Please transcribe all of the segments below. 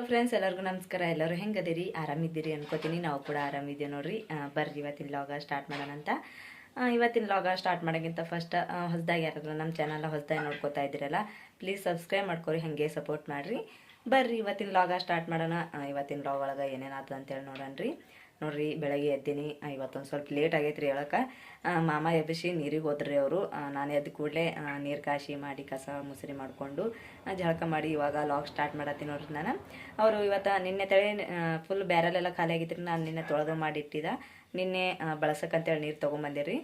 Friends ಎಲ್ಲರಿಗೂ ನಮಸ್ಕಾರ. ಎಲ್ಲರೂ ಹೆಂಗದಿರಿ? ಆರಾಮಿದ್ದೀರಿ ಅನ್ಕೋತೀನಿ. ನಾವು ಕೂಡ ಆರಾಮಿದ್ದೀವಿ ನೋಡ್ರಿ. ಬರ್ರಿ, ಇವತ್ತಿನ ಲಾಗ ಸ್ಟಾರ್ಟ್ ಮಾಡೋಣ ಅಂತ. ಇವತ್ತಿನ ಲಾಗ ಸ್ಟಾರ್ಟ್ ಮಾಡೋಕ್ಕಿಂತ ಫಸ್ಟ್ ಹೊಸದಾಗಿ ಯಾರಾದ್ರೂ ನಮ್ಮ ಚಾನಲ್ ಹೊಸದಾಗಿ ನೋಡ್ಕೋತಾ ಇದ್ದೀರಲ್ಲ ಪ್ಲೀಸ್ ಸಬ್ಸ್ಕ್ರೈಬ್ ಮಾಡ್ಕೋರಿ, ಹಾಗೆ ಸಪೋರ್ಟ್ ಮಾಡಿರಿ. ಬರ್ರಿ, ಇವತ್ತಿನ ಲಾಗ ಸ್ಟಾರ್ಟ್ ಮಾಡೋಣ. ಇವತ್ತಿನ ಲಾಗ್ ಒಳಗೆ ಏನೇನಾಯ್ತು ಅಂತೇಳಿ ನೋಡೋಣ ನೋಡ್ರಿ, ಬೆಳಗ್ಗೆ ಎದ್ದೀನಿ. ಇವತ್ತೊಂದು ಸ್ವಲ್ಪ ಲೇಟ್ ಆಗೈತೆ ರೀ ಹೇಳಕ್ಕೆ ಮಾಮ ಎಬ್ಬಿಸಿ ನೀರಿಗೆ ಹೋದ್ರಿ ಅವರು. ನಾನು ಎದ್ದ ಕೂಡಲೇ ನೀರು ಕಾಶಿ ಮಾಡಿ ಕಸ ಮುಸುರಿ ಮಾಡಿಕೊಂಡು ಜಳಕ ಮಾಡಿ ಇವಾಗ ಲಾಗ್ ಸ್ಟಾರ್ಟ್ ಮಾಡತ್ತೀನಿ ನೋಡ್ರಿ ನಾನು. ಅವರು ಇವತ್ತು ನಿನ್ನೆ ತಳಿ ಫುಲ್ ಬ್ಯಾರಲೆಲ್ಲ ಖಾಲಿ ಆಗಿತ್ತು ನಾನು ನಿನ್ನೆ ತೊಳೆದು ಮಾಡಿಟ್ಟಿದ್ದ ನಿನ್ನೆ ಬಳಸಕ್ಕಂತೇಳಿ ನೀರು ತೊಗೊಂಬಂದಿರಿ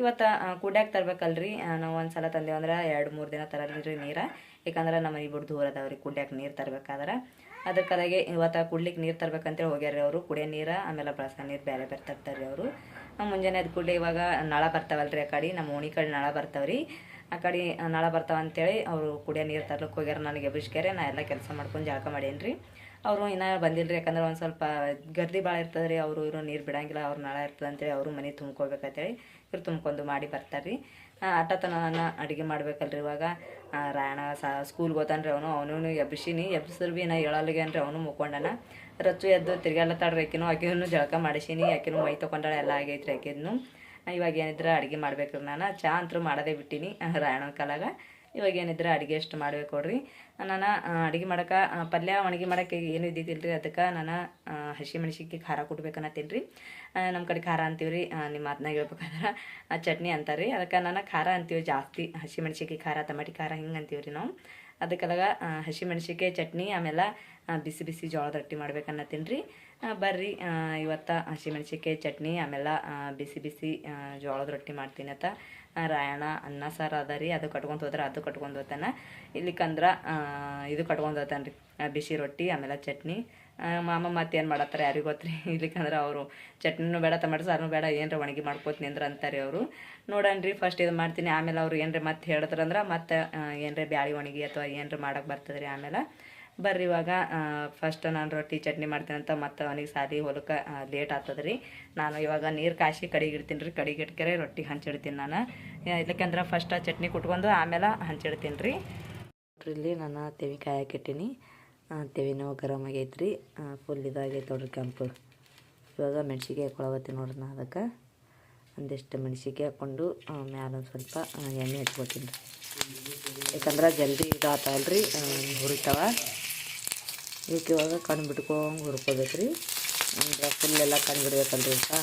ಇವತ್ತು ಕುಡ್ಯಾಕೆ ತರ್ಬೇಕಲ್ರಿ? ನಾವು ಒಂದು ಸಲ ತಂದೇವಂದ್ರೆ ಎರಡು ಮೂರು ದಿನ ತರಲ್ರಿ ನೀರು. ಯಾಕಂದ್ರೆ ನಮ್ಮ ಇಬ್ಬರು ದೂರ ಅದಾವ್ರಿ ಕುಡ್ಯಾಕ ನೀರು ತರ್ಬೇಕಾದ್ರೆ. ಅದ್ರ ಇವತ್ತು ಕುಡ್ಲಿಕ್ಕೆ ನೀರು ತರ್ಬೇಕಂತೇಳಿ ಹೋಗ್ಯಾರ ಅವರು. ಕುಡಿಯೋ ನೀರು, ಆಮೇಲೆ ಬಳಸೋ ನೀರು ಬೇರೆ ಬೇರೆ ತರ್ತಾರೆ ಅವರು. ಮುಂಜಾನೆ ಅದು ಕೂಡಲೇ ಇವಾಗ ನಳ ಬರ್ತಾವಲ್ರಿ ಆ ಕಡೆ. ನಮ್ಮ ಓಣಿ ಕಡೆ ನಳ ಬರ್ತಾವ್ರಿ. ಆ ಕಡೆ ನಳ ಬರ್ತಾವ ಅಂತೇಳಿ ಅವರು ಕುಡಿಯೋ ನೀರು ತರ್ಲಿಕ್ಕೆ ಹೋಗ್ಯಾರ ನನಗೆ ಎಬ್ಬಿಸ್ಕ್ಯಾರೆ. ನಾ ಎಲ್ಲ ಕೆಲಸ ಮಾಡ್ಕೊಂಡು ಜಳಕ ರೀ ಅವರು ಇನ್ನೂ ಬಂದಿಲ್ಲ ರೀ ಯಾಕಂದ್ರೆ ಒಂದು ಸ್ವಲ್ಪ ಗರ್ದಿ ಭಾಳ ಇರ್ತದೆ ರೀ ಅವರು ಇವರು ನೀರು ಬಿಡಂಗಿಲ್ಲ, ಅವ್ರು ನಳ ಇರ್ತದೆ ಅಂತೇಳಿ ಅವರು ಮನೆ ತುಂಬ್ಕೋಬೇಕಂತೇಳಿ ಇವ್ರು ತುಂಬ್ಕೊಂಡು ಮಾಡಿ ಬರ್ತಾರೆ ರೀ ನಾನು ಅಡುಗೆ ಮಾಡ್ಬೇಕಲ್ರಿ ಇವಾಗ. ರಾಯಣ ಸಾ ಸ್ಕೂಲ್ಗೆ ಹೋತಾನ್ರಿ ಅವನು. ಅವನು ಎಬ್ಬಿಸಿನಿ. ಎಬ್ಬಿಸಿದ್ರು ಭೀ ನಾ ಹೇಳಲ್ಗೇನ್ರಿ ಅವನು ಮುಕ್ಕೊಂಡನ. ರಚ್ಚು ಎದ್ದು ತಿರ್ಗಾಡ್ಲತ್ತಾಡ್ರಿ ಆಕಿನೂ. ಆಕಿನೂ ಜಳಕ ಮಾಡಿಸಿನಿ. ಆಕಿನೂ ಮೈ ತೊಗೊಂಡಾಳೆ ಎಲ್ಲ ಆಗೈತ್ರಿ ಆಕಿದ್ನು. ಇವಾಗ ಏನಿದ್ರೆ ಅಡುಗೆ ಮಾಡ್ಬೇಕ್ರಿ ನಾನು. ಚಾ ಅಂತೂ ಮಾಡೋದೇ ಬಿಟ್ಟಿನಿ. ರಾಯಣ ಕಾಲಾಗ. ಇವಾಗ ಏನಿದ್ರೆ ಅಡುಗೆ ಅಷ್ಟು ಮಾಡ್ಬೇಕು ನೋಡ್ರಿ. ನಾನು ಅಡುಗೆ ಮಾಡೋಕೆ ಪಲ್ಯ ಒಣಗಿ ಮಾಡೋಕ್ಕೆ ಏನು ಇದ್ದಿದ್ದಿಲ್ಲ ರೀ ಅದಕ್ಕೆ ನಾನು ಹಸಿ ಮೆಣಸಿಗೆ ಖಾರ ಕೊಡ್ಬೇಕನ್ನತ್ತೀನಿ ರೀ ನಮ್ಮ ಕಡೆ ಖಾರ ಅಂತೀವಿ ರೀ ನಿಮ್ಮ ಮಾತನಾಗ ಹೇಳ್ಬೇಕಂದ್ರೆ ಚಟ್ನಿ ಅಂತಾರೆ ಅದಕ್ಕೆ ನಾನು ಖಾರ ಅಂತೀವಿ ಜಾಸ್ತಿ. ಹಸಿ ಮೆಣಸಿಗೆ ಖಾರ, ತಮಾಟಿ ಖಾರ ಹಿಂಗೆ ಅಂತೀವಿ ರೀ ನಾವು ಅದಕ್ಕೆಲ್ಲ ಹಸಿ ಮೆಣಸಿಗೆ ಚಟ್ನಿ ಆಮೇಲೆ ಬಿಸಿ ಬಿಸಿ ಜೋಳದ ರೊಟ್ಟಿ ಮಾಡ್ಬೇಕನ್ನತ್ತೀನಿ ರೀ ಬರ್ರಿ ಇವತ್ತು ಹಸಿ ಚಟ್ನಿ ಆಮೇಲೆ ಬಿಸಿ ಬಿಸಿ ಜೋಳದ ರೊಟ್ಟಿ ಮಾಡ್ತೀನಿ ಅಂತ ರಾಯಣ, ಅನ್ನ, ಸಾರು ಅದ ರೀ ಅದು ಕಟ್ಕೊಂತ ಹೋದ್ರೆ ಅದು ಕಟ್ಕೊಂಡು ಹೋಗ್ತಾನೆ. ಇಲ್ಲಿಕಂದ್ರೆ ಇದು ಕಟ್ಕೊಂಡು ಹೋಗ್ತಾನೆ ರೀ ಬಿಸಿ ರೊಟ್ಟಿ, ಆಮೇಲೆ ಚಟ್ನಿ. ಮಾಮ ಮತ್ತೇನು ಮಾಡತ್ತಾರೆ ಯಾರಿಗೂ ಗೊತ್ತ್ರಿ? ಇಲ್ಲಿಕಂದ್ರೆ ಅವರು, ಚಟ್ನಿನೂ ಬೇಡ, ಟಮಾಟೊ ಸಾರನೂ ಬೇಡ, ಏನರ ಒಣಗಿ ಮಾಡ್ಕೋತೀನಿ ಅಂದ್ರೆ ಅಂತಾರೆ ಅವರು. ನೋಡಣ್ರಿ ಫಸ್ಟ್ ಇದು ಮಾಡ್ತೀನಿ. ಆಮೇಲೆ ಅವ್ರು ಏನರ ಮತ್ತೆ ಹೇಳಿದ್ರಂದ್ರೆ ಮತ್ತೆ ಏನರ ಬ್ಯಾಳಿ ಒಣಗಿ ಅಥವಾ ಏನರ ಮಾಡಕ್ಕೆ ಬರ್ತದೆ ರೀ ಆಮೇಲೆ. ಬರ್ರಿ ಇವಾಗ ಫಸ್ಟ್ ನಾನು ರೊಟ್ಟಿ ಚಟ್ನಿ ಮಾಡ್ತೀನಿ ಅಂತ ಮತ್ತೆ ಅವನಿಗೆ ಸಾಲಿ ಹೊಲಕ್ಕೆ ಲೇಟ್ ಆಗ್ತದೆ ರೀ ನಾನು ಇವಾಗ ನೀರು ಕಾಶಿ ಕಡಿಗೆ ಇಡ್ತೀನಿ ರೀ, ಕಡಿಗೆ ರೊಟ್ಟಿ ಹಂಚಿಡ್ತೀನಿ ನಾನು. ಇಲ್ಲಕ್ಕಂದ್ರೆ ಫಸ್ಟ್ ಚಟ್ನಿ ಕುಟ್ಕೊಂಡು ಆಮೇಲೆ ಹಂಚಿಡ್ತೀನಿ ರೀ. ಇಲ್ಲಿ ನಾನು ತೆವಿ ಕಾಯಕ್ಕಿಟ್ಟೀನಿ ತೆವಿನೂ ಗರಮ್ ಆಗೈತೆ ರೀ ಫುಲ್ ಇದಾಗೈತೆ ನೋಡ್ರಿ ಕೆಂಪು. ಇವಾಗ ಮೆಣ್ಸಿನ್ಕಾಯಿ ಹಾಕೊಳಗತ್ತೀನಿ ನೋಡ್ರಿ ನಾನು ಅದಕ್ಕೆ. ಒಂದಿಷ್ಟು ಮೆಣಸಿಗೆ ಹಾಕ್ಕೊಂಡು ಮ್ಯಾಲ ಒಂದು ಸ್ವಲ್ಪ ಎಣ್ಣೆ ಹಚ್ಕೊತೀನಿ ರೀ. ಯಾಕಂದ್ರೆ ಜಲ್ದಿ ಇದಾತವಲ್ಲ ರೀ ಹುರಿತಾವ. ಇದಕ್ಕೆ ಇವಾಗ ಕಣ್ಣು ಬಿಟ್ಕೊಂಡ್ ಹುರ್ಕೋಬೇಕು ರೀ ಅಂದ್ರೆ ಫುಲ್ಲೆಲ್ಲ ಕಣ್ಣು ಈಗ.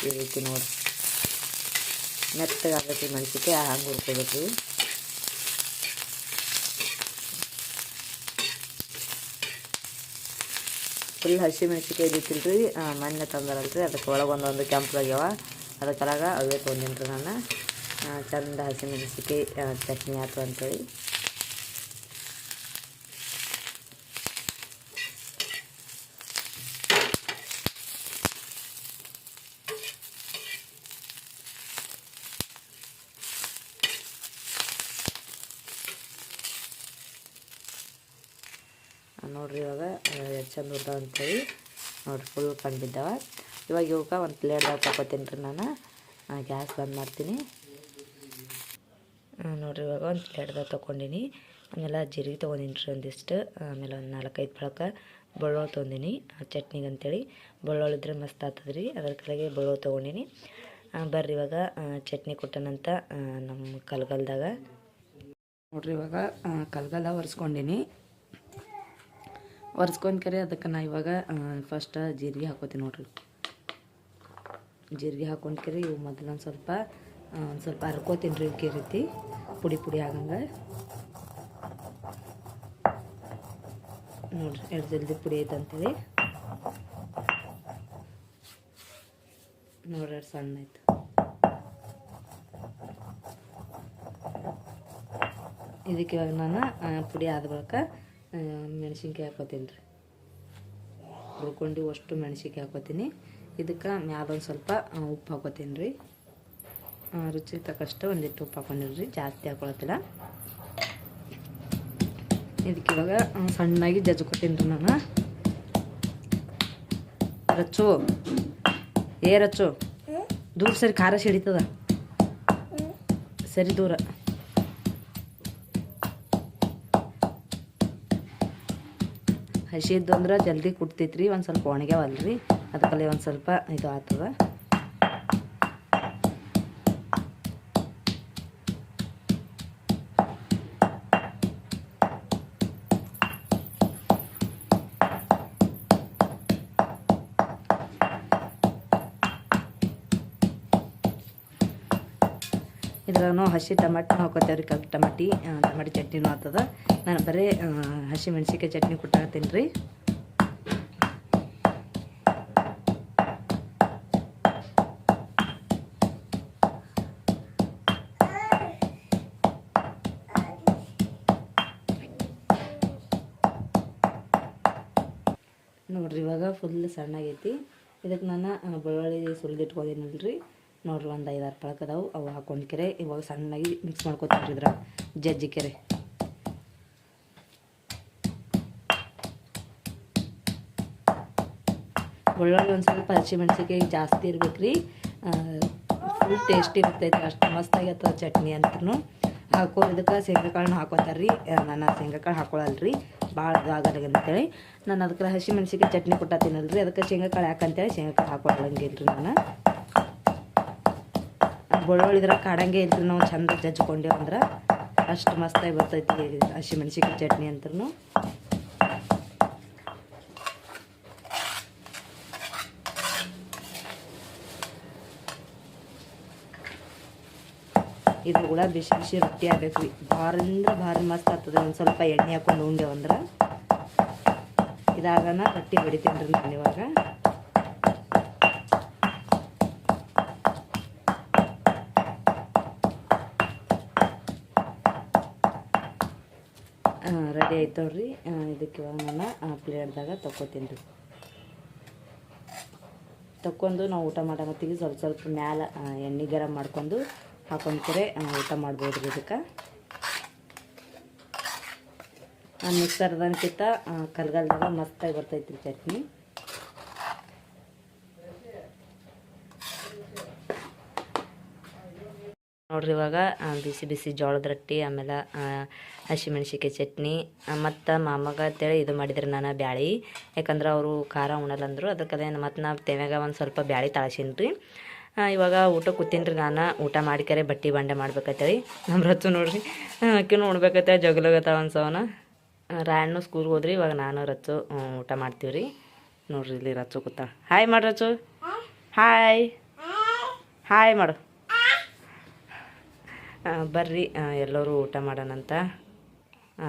ಈ ರೀತಿ ನೋಡಿ. ಮೆತ್ತಗೆ ಆಗೈತಿ ಮೆಣಸಿಕೆ ಹಂಗೆ ಹುರ್ಕೋಬೇಕು ರೀ ಫುಲ್ ಹಸಿ ಮೆಣಸಿನ್ಕಾಯಿ ಇದ್ದಿತ್ತಿಲ್ಲ ರೀ ಮೊನ್ನೆ ತಂದಾರಲ್ಲ ರೀ ಅದಕ್ಕೆ ಒಳಗೆ ಒಂದೊಂದು ಕೆಂಪದಾಗ್ಯಾವ ಅದಕ್ಕೆಲಾಗ ಅವೇ ತೊಗೊಂಡಿನಿ ರೀ ನಾನು. ಚಂದ ಹಸಿ ಮೆಣಸಿನ್ಕಾಯಿ ಆ, ಚಟ್ನಿ ಆಯ್ತು ಅಂತೇಳಿ ಆ, ನೋಡ್ರಿ ಇವಾಗ ಎಷ್ಟು ಚಂದ ಉರ್ತಾವ ಅಂತೇಳಿ. ನೋಡ್ರಿ ಫುಲ್ ಕಂಡಿದ್ದಾವ ಇವಾಗ ಇವಾಗ ಒಂದು ಪ್ಲೇಟ್ದಾಗ ತಗೋತೀನಿ ರೀ ನಾನು. ಗ್ಯಾಸ್ ಬಂದ್ ಮಾಡ್ತೀನಿ. ನೋಡ್ರಿ, ಇವಾಗ ಒಂದು ಪ್ಲೇಟ್ದಾಗ ತೊಗೊಂಡಿನಿ. ಆಮೇಲೆ ಜೀರಿಗೆ ತೊಗೊಂಡಿನಿ ರೀ ಒಂದಿಷ್ಟು. ಆಮೇಲೆ ಒಂದು ನಾಲ್ಕೈದು ಪಳಕ ಬೆಳ್ಳುಳ್ಳಿ ತೊಗೊಂಡಿನಿ ಚಟ್ನಿಗೆ ಅಂತೇಳಿ. ಬೆಳ್ಳುಳ್ಳಿ ಇದ್ರೆ ಮಸ್ತ್ ಆಗ್ತದೆ ರೀ. ಅದ್ರ ಕೆಳಗೆ ಬೆಳ್ಳುಳ್ಳಿ ತೊಗೊಂಡಿನಿ. ಬರ್ರಿ ಇವಾಗ ಚಟ್ನಿ ಕೊಟ್ಟನಂತ ನಮ್ಮ ಕಲ್ಗಲ್ದಾಗ. ನೋಡ್ರಿ ಇವಾಗ ಕಲ್ಗಲ್ದಾಗ ಒರೆಸ್ಕೊಂಡಿನಿ. ಒರೆಸ್ಕೊಂಡ್ ಕರೆ, ಅದಕ್ಕೆ ನಾ ಇವಾಗ ಫಸ್ಟ್ ಜೀರಿಗೆ ಹಾಕೋತೀನಿ ನೋಡ್ರಿ. ಜೀರಿಗೆ ಹಾಕೊಂಡು ಕರೆ, ಇವು ಮೊದಲು ಒಂದು ಸ್ವಲ್ಪ ಒಂದು ಸ್ವಲ್ಪ ಹರ್ಕೋತೀನಿ ರೀ ಈ ರೀತಿ, ಪುಡಿ ಪುಡಿ ಆಗಂಗೆ. ನೋಡ್ರಿ ಎಷ್ಟು ಜಲ್ದಿ ಪುಡಿ ಐತೆ ಅಂತೇಳಿ. ನೋಡ್ರಿ ಸಣ್ಣ ಆಯ್ತು ಇದಕ್ಕೆ ಇವಾಗ ನಾನು ಪುಡಿ ಆದ ಬಳಿಕ ಮೆಣಸಿನ್ಕಾಯಿ ಹಾಕೋತೀನಿ ರೀ. ಹುರ್ಕೊಂಡು ಅಷ್ಟು ಮೆಣಸಿನ್ಕಾಯಿ ಹಾಕೋತೀನಿ. ಇದಕ್ಕೆ ಮ್ಯಾಲ ಒಂದು ಸ್ವಲ್ಪ ಉಪ್ಪು ಹಾಕೋತೀನಿ ರೀ. ರುಚಿ ರುಚಿಗೆ ತಕ್ಕಷ್ಟು ಒಂದಿಟ್ಟು ಉಪ್ಪು ಹಾಕೊಂಡಿರಿ ಜಾಸ್ತಿ ಹಾಕೊಳತ್ತಿಲ್ಲ. ಇದಕ್ಕೆ ಇವಾಗ ಸಣ್ಣಾಗಿ ಜಜ್ಕೊತೀನಿ ರೀ ನಾನು. ರಚ್ಚು. ಏ ರಚ್ಚು. ದೂರ ಸರಿ ಖಾರ ಸಿಡಿತದ. ಸರಿ ದೂರ. ಹಸಿದ್ದು ಅಂದ್ರೆ ಜಲ್ದಿ ಕುಟ್ತೈತ್ರಿ ಒಂದು ಸ್ವಲ್ಪ ಒಣಗ್ಯಾವಲ್ರಿ. ಅದಕ್ಕಲ್ಲಿ ಒಂದು ಸ್ವಲ್ಪ ಇದು ಆಗ್ತದ ಇದ್ರಾಗ ಹಸಿ ಟಮಾಟಿ ಹಾಕೋತೇವೆ ರೀ ಕಲ್ ಟಮಾಟಿ ಟಮಾಟಿ ಚಟ್ನಿನೂ ಆಗ್ತದ. ನಾನು ಬರೀ ಹಸಿ ಮೆಣಸಿನ್ಕಾಯಿ ಚಟ್ನಿ ಕೊಟ್ಟಾಗ್ತೀನಿ ರೀ. ನೋಡ್ರಿ, ಇವಾಗ ಫುಲ್ ಸಣ್ಣ ಸಣ್ಣಗೈತಿ. ಇದಕ್ಕೆ ನಾನು ಬೆಳ್ಳುಳ್ಳಿ ಸುಲಿದಿಟ್ಕೊಂಡಿನಲ್ರಿ ನೋಡ್ರಿ ಒಂದು ಐದಾರು ಅದಾವು, ಅವು ಹಾಕೊಂಡ್ಕೆರೆ ಇವಾಗ ಸಣ್ಣಾಗಿ ಮಿಕ್ಸ್ ಮಾಡ್ಕೊತಿದ್ರ ಜಜ್ಜಿ ಕೆರೆ. ಬೆಳ್ಳುಳ್ಳಿ ಒಂದು ಸ್ವಲ್ಪ ಹಸಿಮೆಣ್ಸಿಕಾಯಿ ಜಾಸ್ತಿ ಇರ್ಬೇಕು ರೀ ಫುಲ್ ಟೇಸ್ಟಿ ಬರ್ತೈತೆ ಅಷ್ಟು ಮಸ್ತಾಗಿ ಆಗ್ತದೆ ಚಟ್ನಿ ಅಂತೂ ಹಾಕೋ ಇದಕ್ಕೆ ಶೇಂಗಾ ಕಾಳನ್ನ ಹಾಕೋತಾರೆ ರೀ ನಾನು ಶೇಂಗಾ ಕಾಳು ಹಾಕೊಳ್ಳಲ್ರಿ ಭಾಳ ಆಗಲ್ಲ ಅಂತೇಳಿ. ನಾನು ಅದಕ್ಕೆ ಹಸಿ ಮೆಣಸಿಕಾಯಿ ಚಟ್ನಿ ಕೊಟ್ಟತ್ತೀನಲ್ರಿ ಅದಕ್ಕೆ ಶೇಂಗಾ ಕಾಳು ಯಾಕಂತೇಳಿ ಶೇಂಗಾ ಕಾಳು ಹಾಕೊಳ್ಳಂಗಿಲ್ಲ ರೀ ನಾನು. ಬೆಳ್ಳುಳ್ಳಿ ಇದ್ರಾಗ ಕಾಡಂಗೆ ಇದ್ರೆ ನಾವು ಚಂದ ಜಜ್ಕೊಂಡೇವು ಅಂದ್ರೆ ಅಷ್ಟು ಮಸ್ತಾಗಿ ಬರ್ತೈತಿ ಹಸಿ ಮೆಣಸಿಕಾಯಿ ಚಟ್ನಿ ಅಂತೂ ಇದು ಕೂಡ ಬಿಸಿ ಬಿಸಿ ರೊಟ್ಟಿ ಆಗ್ಬೇಕು ರೀ ಭಾರಿ ಅಂದ್ರೆ ಭಾರಿ ಮಸ್ತ್ ಆಗ್ತದೆ. ಒಂದು ಸ್ವಲ್ಪ ಎಣ್ಣೆ ಹಾಕೊಂಡು ಉಂಡೇವಂದ್ರೆ ಇದಾಗ ಇದಾಗನ ರೊಟ್ಟಿ ಬಡಿತೀನಿ ರೀ ನಾನು ಇವಾಗ. ರೆಡಿ ಐತವ್ರಿ ಇದಕ್ಕೆ ಇವಾಗ ನಾನು ಪ್ಲೇಟ್ದಾಗ ತಕ್ಕೋತೀನಿ ರೀ ತಕ್ಕೊಂಡು ನಾವು ಊಟ ಮತ್ತೆ ಸ್ವಲ್ಪ ಸ್ವಲ್ಪ ಮ್ಯಾಲ ಎಣ್ಣೆ ಗರಂ ಮಾಡ್ಕೊಂಡು ಹಾಕೊಂಡ್ಕರೆ ಊಟ ಮಾಡ್ಬೋದು ರೀ ಇದಕ್ಕೆ ಮಿಕ್ಸರ್ದನ್ಕಿಂತ ಕಲ್ಗಲ್ದಾಗ ಮಸ್ತಾಗಿ ಬರ್ತೈತಿ ಚಟ್ನಿ. ನೋಡ್ರಿ ಇವಾಗ ಬಿಸಿ ಬಿಸಿ ಜೋಳದ ರೊಟ್ಟಿ ಆಮೇಲೆ ಹಸಿಮೆಣ್ಸಿಕಾಯಿ ಚಟ್ನಿ ಮತ್ತು ಮಾಮಗ ಅಂತೇಳಿ ಇದು ಮಾಡಿದ್ರೆ ನಾನು ಬ್ಯಾಳಿ. ಯಾಕಂದ್ರೆ ಅವರು ಖಾರ ಉಣಲ್ಲ ಅಂದರು. ಅದಕ್ಕೆ ಮತ್ತು ನಾವು ತೆವ್ಯಾಗ ಒಂದು ಸ್ವಲ್ಪ ಬ್ಯಾಳಿ ತಾಳ್ಸೀನಿ ರೀ ಇವಾಗ ಊಟ ಕೂತೀನಿ ರೀ ನಾನು. ಊಟ ಮಾಡ್ಕ್ಯಾರೆ ಬಟ್ಟೆ ಬಂಡೆ ಮಾಡ್ಬೇಕಂತೇಳಿ ನಮ್ಮ ರತ್ತು ನೋಡ್ರಿ. ಅಕ್ಕಿನೂ ಉಣ್ಬೇಕಂತೇಳಿ ಜಗಲಗತ್ತಾವ ಅನ್ಸವನ. ರಾಯಣ್ಣು ಸ್ಕೂಲ್ಗೆ ಹೋದ್ರಿ ಇವಾಗ ನಾನು ರಚು ಊಟ ಮಾಡ್ತೀವಿ ರೀ ನೋಡ್ರಿ ಇಲ್ಲಿ ರಚು ಕೂತ ಹಾಯ್ ಮಾಡಿ ರಚ್ಚು ಹಾಯ್ ಹಾಯ್ ಮಾಡು. ಬರ್ರಿ ಎಲ್ಲರೂ ಊಟ ಮಾಡೋಣಂತ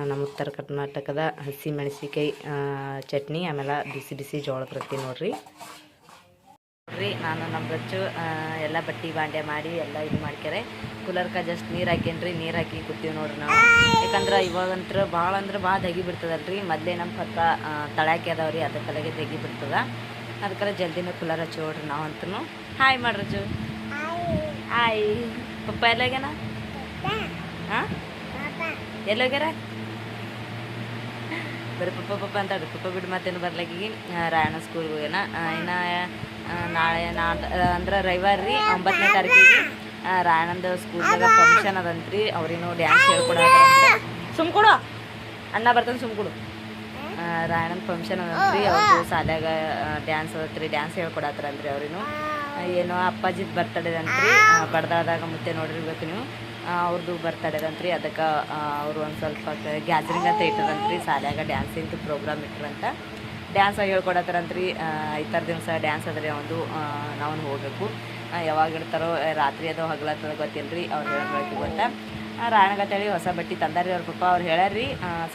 ನಮ್ಮ ಉತ್ತರ ಕರ್ನಾಟಕದ ಹಸಿ ಮೆಣಸಿಕಾಯಿ ಚಟ್ನಿ ಆಮೇಲೆ ಬಿಸಿ ಬಿಸಿ ಜೋಳದ ರೊಟ್ಟಿ ನೋಡ್ರಿ. ನೋಡ್ರಿ ನಾನು ನಮ್ಮ ರಚ್ಚು ಎಲ್ಲ ಬಟ್ಟಿ ಬಾಂಡೆ ಮಾಡಿ ಎಲ್ಲ ಇದು ಮಾಡ್ಕ್ಯಾರೆ ಕುಲರ್ಕ ಜಸ್ಟ್ ನೀರು ಹಾಕೇನ್ರಿ ನೀರು ಹಾಕಿ ಕೂತೀವಿ ನೋಡ್ರಿ ನಾವು. ಯಾಕಂದ್ರೆ ಇವಾಗಂತ್ರ ಭಾಳ ಅಂದ್ರೆ ಭಾಳ ತೆಗಿ ಬಿಡ್ತದಲ್ರಿ. ಮೊದಲೇ ನಮ್ಮ ಪಕ್ಕ ತಳಾಕಿ ಅದಾವ್ರಿ ಅದ್ರ ತಲೆಗೆ ತೆಗಿ ಬಿಡ್ತದ. ಅದಕ್ಕೆಲ್ಲ ಜಲ್ದಿನ ಕುಲರ್ ಹಚ್ಚಿ ನೋಡ್ರಿ ನಾವು ಅಂತೂ ಹಾಯ್ ಮಾಡ್ರಜ್ಜು ಹಾಯ್ ಪಪ್ಪ ಎಲ್ಲೋಗ್ಯಾನ? ಹಾಂ? ಎಲ್ಲೋಗ್ಯಾರ? ಬರೀ ಪಪ್ಪ ಪಪ್ಪ ಅಂತಾಡ್ರಿ ಪಪ್ಪ ಬಿಡು ಮತ್ತೇನು ಬರ್ಲಾಗಿ ರಾಯಣ ಸ್ಕೂಲ್ಗೆ ಹೋಗ್ಯಾನ. ಇನ್ನು ನಾಳೆ ನಾಡ್ ಅಂದ್ರೆ ರವಿವಾರ ರೀ ಒಂಬತ್ತನೇ ತಾರೀಕಿಗೆ. ರಾಯಣಂದ ಸ್ಕೂಲ್ದಾಗ ಫಂಕ್ಷನ್ ಅದಂತ್ರಿ. ಅವ್ರೇನು ಡ್ಯಾನ್ಸ್ ಹೇಳ್ಕೊಡ ಸುಮ್ಕೊಡು ಅಣ್ಣ ಬರ್ತಾನೆ ಸುಮ್ಕೊಡು ರಾಯಣಂದ ಫಂಕ್ಷನ್ ಅದಂತ್ರಿ. ಅವ್ರದ್ದು ಸಾಲ್ಯಾಗ ಡ್ಯಾನ್ಸ್ ಅದತ್ರಿ. ಡ್ಯಾನ್ಸ್ ಹೇಳ್ಕೊಡತ್ತಾರಂದ್ರಿ ಅವ್ರೇನು ಏನೋ ಅಪ್ಪಾಜಿದ್ ಬರ್ತಡೇ ಅಂತ್ರಿ. ಬಡ್ದಾದಾಗ ಮತ್ತೆ ನೋಡಿರ್ಬೇಕು ನೀವು. ಅವ್ರದ್ದು ಬರ್ತಡೇ ಅದಂತ್ರಿ ಅದಕ್ಕೆ ಅವರು ಒಂದು ಸ್ವಲ್ಪ ಗ್ಯಾದರಿಂಗ್ ಅಂತ ಇಟ್ಟದಂತ್ರಿ ಸಾಲ್ಯಾಗ ಡ್ಯಾನ್ಸಿಂದು ಪ್ರೋಗ್ರಾಮ್ ಇಟ್ರಂತ. ಡ್ಯಾನ್ಸ್ ಹೇಳ್ಕೊಡತ್ತಾರಂತ್ರಿ. ಥರ ದಿವಸ ಡ್ಯಾನ್ಸ್ ಅದ್ರಿ ಒಂದು ನಾವು ಹೋಗಬೇಕು. ಯಾವಾಗ ಇಡ್ತಾರೋ ರಾತ್ರಿ ಅದೋ ಹಗಲತ್ತದ ಗೊತ್ತಿಲ್ಲ ರೀ ಅವ್ರು ಹೇಳ್ಬೇಕು ಗೊತ್ತಾ ರಾಣಗತ್ತೇಳಿ ಹೊಸ ಬಟ್ಟೆ ತಂದಾರಿ ಅವ್ರ ಪಪ್ಪ. ಅವ್ರು ಹೇಳ್ಯಾರ್ರಿ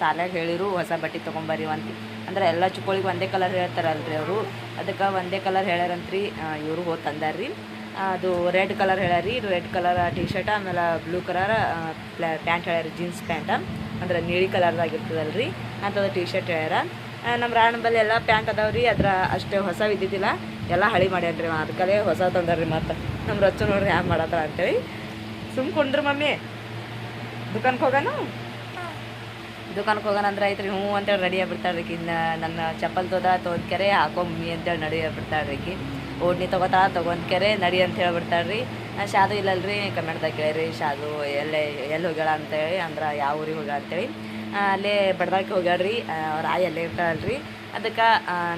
ಸಾಲಾಗ ಹೇಳಿರು, ಹೊಸ ಬಟ್ಟೆ ತೊಗೊಂಬರ್ರಿ ಅಂತ. ಅಂದ್ರೆ ಎಲ್ಲ ಚುಕ್ಕೋಳಿಗೆ ಒಂದೇ ಕಲರ್ ಹೇಳ್ತಾರಲ್ರಿ ಅವರು. ಅದಕ್ಕೆ ಒಂದೇ ಕಲರ್ ಹೇಳ್ಯಾರಂತ್ರಿ ಇವರು ಹೋಗಿ ತಂದಾರ್ರಿ. ಅದು ರೆಡ್ ಕಲರ್ ಹೇಳ್ಯಾರಿ ರೆಡ್ ಕಲರ್ ಟಿ ಶರ್ಟ್ ಆಮೇಲೆ ಬ್ಲೂ ಕಲರ್ ಪ್ಯಾಂಟ್ ಹೇಳ್ಯಾರ ಜೀನ್ಸ್ ಪ್ಯಾಂಟ್. ಅಂದ್ರೆ ನೀಲಿ ಕಲರ್ದಾಗ ಇರ್ತದಲ್ರಿ. ಅಂಥದ್ದು ಟಿ ಶರ್ಟ್ ಹೇಳ್ಯಾರ ನಮ್ಮ ರಾಣ ಬಲ್ಲಿ ಎಲ್ಲ ಪ್ಯಾಂಟ್ ಅದಾವ್ರಿ. ಅದ್ರ ಅಷ್ಟೇ ಹೊಸ ಇದ್ದಿದ್ದಿಲ್ಲ ಎಲ್ಲ ಹಳಿ ಮಾಡ್ಯಾನ್ರಿ. ಅದಕ್ಕಲ್ಲೇ ಹೊಸ ತಂದಾರ್ರಿ ಮತ್ತೆ. ನಮ್ಮ ರಚ್ಚು ನೋಡ್ರಿ ಹ್ಯಾಂಗೆ ಮಾಡತ್ತಾರ ಅಂತೇಳಿ. ಸುಮ್ ಕುಂಡ್ರಿ ಮಮ್ಮಿ. ದುಕಾನ್ಗೆ ಹೋಗೋಣ ದುಕಾನ್ಗೆ ಹೋಗೋಣ ಅಂದ್ರೆ ಐತ್ರಿ ಹ್ಞೂ ಅಂತೇಳಿ ರೆಡಿ ಆಗ್ಬಿಡ್ತಾಳೆ ರೀ ನನ್ನ ಚಪ್ಪಲ್ ತೋದ ತೊಗೊಂಡ್ಕೆರೆ ಹಾಕೋ ಮಮ್ಮಿ ಅಂತೇಳಿ ನಡಿ ಆಗ್ಬಿಡ್ತಾಳೆ ರೀ ಓಡ್ನಿ ತೊಗೋತಾ ತೊಗೊಂಡ್ಕೆರೆ ನಡಿ ಅಂತ ಹೇಳ್ಬಿಡ್ತಾಳೆ ರೀ. ಶಾದು ಇಲ್ಲಲ್ರಿ ಕಮೆಂಟ್ದಾಗ ಕೇಳಿರಿ, ಶಾದು ಎಲ್ಲೇ, ಎಲ್ಲಿ ಹೋಗ್ಯಾಳ ಅಂತೇಳಿ, ಅಂದ್ರೆ ಯಾವ ಊರಿಗೆ ಹೋಗ್ಯಾಳ ಅಂತೇಳಿ. ಅಲ್ಲೇ ಬಡ್ದಾಕಿ ಹೋಗ್ಯಾಳ್ರಿ ಅವ್ರ ಆಯಿ ಅಲ್ಲೇ ಇರ್ತಾಳಲ್ರಿ. ಅದಕ್ಕೆ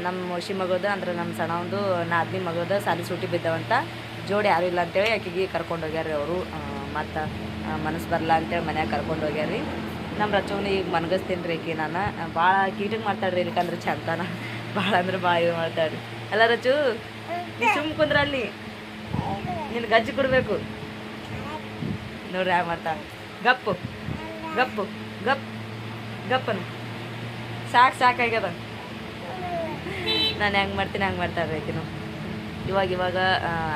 ನಮ್ಮ ಮಗೋದ, ಅಂದ್ರೆ ನಮ್ಮ ಸಣ್ಣವಂದು ನಾದ್ನಿ ಮಗೋದ ಸಾಲಿ ಸೂಟಿ ಬಿದ್ದವಂತ, ಜೋಡಿ ಯಾರು ಇಲ್ಲ ಅಂತೇಳಿ ಆಕೆಗೆ ಕರ್ಕೊಂಡು ಹೋಗ್ಯಾರ ಅವರು. ಮತ್ತು ಮನಸ್ಸು ಬರಲ್ಲ ಅಂತೇಳಿ ಮನ್ಯಾಗ ಕರ್ಕೊಂಡು ಹೋಗ್ಯಾರಿ ನಮ್ಮ ರಚವನ್ನ ಈಗ ಮನಗಸ್ತೀನಿ ರೀ ಈಕಿ ನಾನು. ಭಾಳ ಕೀಟಿಗೆ ಮಾಡ್ತಾಳ್ರಿ ಇದಕ್ಕಂದ್ರೆ ಚಂದನ ಭಾಳ ಅಂದ್ರೆ ಭಾಳ ಇದು ಮಾಡ್ತಾಳ್ರಿ ಅಲ್ಲ ರಚು, ನೀ ಸುಮ್ ಕುಂದ್ರ ಅಲ್ಲಿ. ನೀನು ಗಜ್ಜಿ ಕೊಡಬೇಕು. ನೋಡ್ರಿ ಹ್ಯಾಂಗ ಮಾಡ್ತಾ ಗಪ್ಪು ಗಪ್ಪು, ಗಪ್, ಗಪ್ಪನು. ಸಾಕು, ಸಾಕಾಗ್ಯದ. ನಾನು ಹೆಂಗೆ ಮಾಡ್ತೀನಿ ಹಂಗೆ ಮಾಡ್ತಾರೆ ಆಕಿನು. ಇವಾಗ ಇವಾಗ